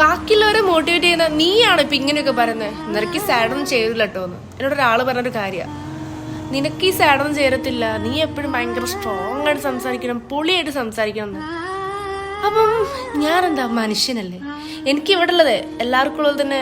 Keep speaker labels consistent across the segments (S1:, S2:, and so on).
S1: ബാക്കിയുള്ളവരെ മോട്ടിവേറ്റ് ചെയ്യുന്ന നീയാണ് ഇപ്പൊ ഇങ്ങനെയൊക്കെ പറയുന്നത്. നിനക്ക് സാഡൊന്നും ചെയ്തില്ല കേട്ടോ എന്ന്. എന്നോട് ഒരാൾ പറഞ്ഞൊരു കാര്യമാണ് നിനക്ക് ഈ സാഡൊന്നും ചേരത്തില്ല നീ എപ്പോഴും ഭയങ്കര സ്ട്രോങ് ആയിട്ട് സംസാരിക്കണം പൊളിയായിട്ട് സംസാരിക്കണം എന്ന്. അപ്പം ഞാനെന്താ മനുഷ്യനല്ലേ? എനിക്ക് ഇവിടെ ഉള്ളത് എല്ലാവർക്കും ഉള്ളത് തന്നെ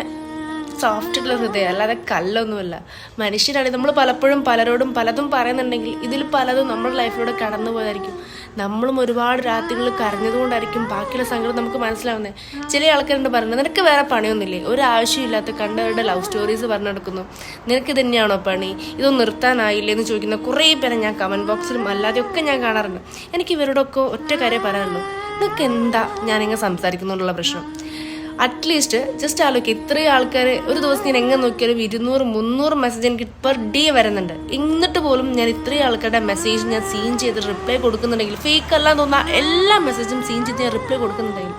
S1: സോഫ്റ്റ് ഉള്ള ഹൃദയം അല്ലാതെ കല്ലൊന്നുമല്ല മനുഷ്യരാണ് നമ്മൾ പലപ്പോഴും പലരോടും പലതും പറയുന്നുണ്ടെങ്കിൽ ഇതിൽ പലതും നമ്മുടെ ലൈഫിലൂടെ കടന്നു പോയതായിരിക്കും. നമ്മളും ഒരുപാട് രാത്രികളിൽ കരഞ്ഞതുകൊണ്ടായിരിക്കും ബാക്കിയുള്ള സംഗതി നമുക്ക് മനസ്സിലാവുന്നത് ചില ആൾക്കാരുണ്ട് പറയുന്നത് നിനക്ക് വേറെ പണിയൊന്നുമില്ലേ? ഒരു ആവശ്യമില്ലാത്ത കണ്ടവരുടെ ലവ് സ്റ്റോറീസ് പറഞ്ഞു നടക്കുന്നു നിനക്ക് തന്നെയാണോ പണി? ഇതൊന്നും നിർത്താനായില്ലേ? എന്ന് ചോദിക്കുന്ന കുറേ പേരെ ഞാൻ കമന്റ് ബോക്സിലും അല്ലാതെയൊക്കെ ഞാൻ കാണാറുണ്ട്. എനിക്ക് ഇവരോടൊക്കെ ഒറ്റ കാര്യം പറയാനുള്ളൂ. നിങ്ങൾക്ക് എന്താ ഞാനിങ്ങനെ സംസാരിക്കുന്നുള്ള പ്രശ്നം? അറ്റ്ലീസ്റ്റ് ജസ്റ്റ് ആലോചിക്കുക ഇത്രയും ആൾക്കാർ ഒരു ദിവസം ഞാൻ എങ്ങനെ നോക്കിയാലും ഇരുന്നൂറ് മുന്നൂറ് മെസ്സേജ് എനിക്ക് പെർ ഡേ വരുന്നുണ്ട്. എന്നിട്ട് പോലും ഞാൻ ഇത്രയും ആൾക്കാരുടെ മെസ്സേജ് ഞാൻ സീൻ ചെയ്ത് റിപ്ലൈ കൊടുക്കുന്നുണ്ടെങ്കിൽ ഫേക്ക് അല്ലാന്ന് തോന്നുന്ന എല്ലാ മെസ്സേജും സീൻ ചെയ്ത് ഞാൻ റിപ്ലൈ കൊടുക്കുന്നുണ്ടെങ്കിൽ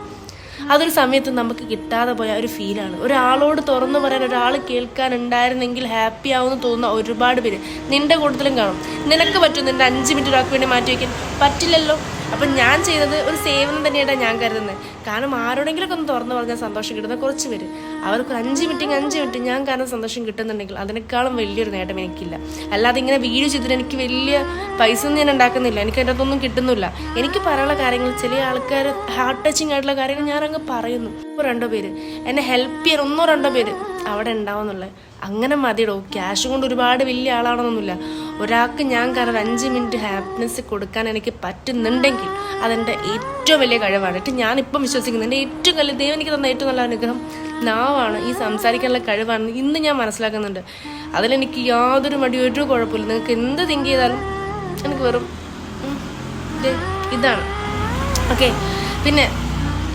S1: അതൊരു സമയത്ത് നമുക്ക് കിട്ടാതെ പോയ ഒരു ഫീലാണ് ഒരാളോട് തുറന്നു പറയാൻ ഒരാൾ കേൾക്കാനുണ്ടായിരുന്നെങ്കിൽ ഹാപ്പി ആവുമെന്ന് തോന്നുന്ന ഒരുപാട് പേര് നിന്റെ കൂട്ടത്തിലും കാണും. നിനക്ക് പറ്റും നിന്റെ അഞ്ച് മിനിറ്റ് ഒരാൾക്ക് വേണ്ടി മാറ്റി വയ്ക്കാൻ പറ്റില്ലല്ലോ. അപ്പം ഞാൻ ചെയ്തത് ഒരു സേവനം തന്നെയായിട്ടാണ് ഞാൻ കരുതുന്നത് കാരണം ആരോടെങ്കിലൊക്കെ ഒന്ന് തുറന്നു പറഞ്ഞാൽ സന്തോഷം കിട്ടുന്ന കുറച്ച് പേര്. അവർക്ക് അഞ്ച് മിനിറ്റ് അഞ്ച് മിനിറ്റ് ഞാൻ കാരണം സന്തോഷം കിട്ടുന്നുണ്ടെങ്കിൽ അതിനേക്കാളും വലിയൊരു നേട്ടം എനിക്കില്ല. അല്ലാതെ ഇങ്ങനെ വീഡിയോ ചെയ്തിട്ട് എനിക്ക് വലിയ പൈസ ഒന്നും ഞാൻ ഉണ്ടാക്കുന്നില്ല. എനിക്ക് അതിന്റെ അകത്തൊന്നും കിട്ടുന്നില്ല. എനിക്ക് പറയാനുള്ള കാര്യങ്ങൾ ചില ആൾക്കാർ ഹാർട്ട് ടച്ചിങ് ആയിട്ടുള്ള കാര്യങ്ങൾ ഞാൻ അങ്ങ് പറയുന്നു രണ്ടോ പേര്. എന്നെ ഹെൽപ്പ് ചെയ്യാൻ ഒന്നോ രണ്ടോ പേര്. അവിടെ ഉണ്ടാവുന്നുള്ളത് അങ്ങനെ മതിയിടോ. ക്യാഷ് കൊണ്ട് ഒരുപാട് വലിയ ആളാണെന്നൊന്നുമില്ല. ഒരാൾക്ക് ഞാൻ കാരണം അഞ്ച് മിനിറ്റ് ഹാപ്പിനെസ് കൊടുക്കാൻ എനിക്ക് പറ്റുന്നുണ്ടെങ്കിൽ അതെന്റെ ഏറ്റവും വലിയ കഴിവാണ്. എന്നിട്ട് ഞാനിപ്പം വിശ്വസിക്കുന്നത് എന്റെ ഏറ്റവും വലിയ ദൈവം എനിക്ക് തന്ന ഏറ്റവും നല്ല അനുഗ്രഹം നാവാണ്. ഈ സംസാരിക്കാനുള്ള കഴിവാണ് ഇന്ന് ഞാൻ മനസ്സിലാക്കുന്നുണ്ട്. അതിലെനിക്ക് യാതൊരു മടി ഒരു കുഴപ്പമില്ല നിങ്ങൾക്ക് എന്ത് തിങ്ക് ചെയ്താലും എനിക്ക് വെറും ഇതാണ്. ഓക്കെ പിന്നെ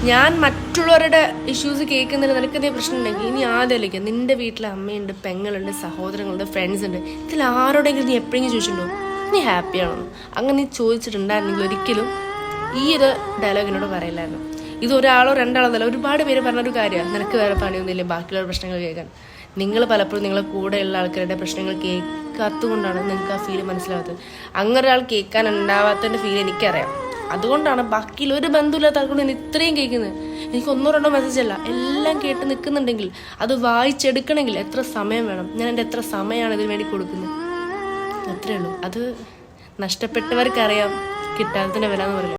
S1: ഞാൻ മറ്റുള്ളവരുടെ ഇഷ്യൂസ് കേൾക്കുന്നില്ല നിനക്ക് എന്തെങ്കിലും പ്രശ്നം ഉണ്ടെങ്കിൽ ഇനി ആദ്യം ആലോചിക്കുക നിന്റെ വീട്ടിലെ അമ്മയുണ്ട് പെങ്ങളുണ്ട് സഹോദരങ്ങളുണ്ട് ഫ്രണ്ട്സ് ഉണ്ട്. ഇതിൽ ആരോടെങ്കിലും നീ എപ്പോഴെങ്കിലും ചോദിച്ചിട്ടുണ്ടോ? നീ ഹാപ്പി ആണോ? അങ്ങനെ നീ ചോദിച്ചിട്ടുണ്ടായിരുന്നെങ്കിൽ ഒരിക്കലും ഈ ഒരു ഡയലോഗിനോട് പറയില്ലായിരുന്നു. ഇത് ഒരാളോ രണ്ടാളോ എന്നല്ല ഒരുപാട് പേര് പറഞ്ഞൊരു കാര്യമാണ്. നിനക്ക് വേറെ പണിയൊന്നുമില്ല? ബാക്കിയുള്ള പ്രശ്നങ്ങൾ കേൾക്കാൻ. നിങ്ങൾ പലപ്പോഴും നിങ്ങളെ കൂടെയുള്ള ആൾക്കാരുടെ പ്രശ്നങ്ങൾ കേൾക്കാത്തതുകൊണ്ടാണ് നിങ്ങൾക്ക് ആ ഫീൽ മനസ്സിലാവാത്തത്. അങ്ങനെ ഒരാൾ കേൾക്കാൻ ഉണ്ടാവാത്തതിന്റെ ഫീൽ എനിക്കറിയാം. അതുകൊണ്ടാണ് ബാക്കിയിൽ ഒരു ബന്ധമില്ലാത്ത ആൾക്കൊണ്ട് ഞാൻ ഇത്രയും കേൾക്കുന്നത്. എനിക്ക് ഒന്നോ രണ്ടോ മെസ്സേജ് അല്ല. എല്ലാം കേട്ട് നിൽക്കുന്നുണ്ടെങ്കിൽ അത് വായിച്ചെടുക്കണമെങ്കിൽ എത്ര സമയം വേണം? ഞാൻ എന്റെ എത്ര സമയമാണ് ഇതിന് വേണ്ടി കൊടുക്കുന്നത്? അത്രേ ഉള്ളൂ. അത് നഷ്ടപ്പെട്ടവർക്കറിയാം കിട്ടാത്തതിന്റെ വില എന്ന് പറയില്ല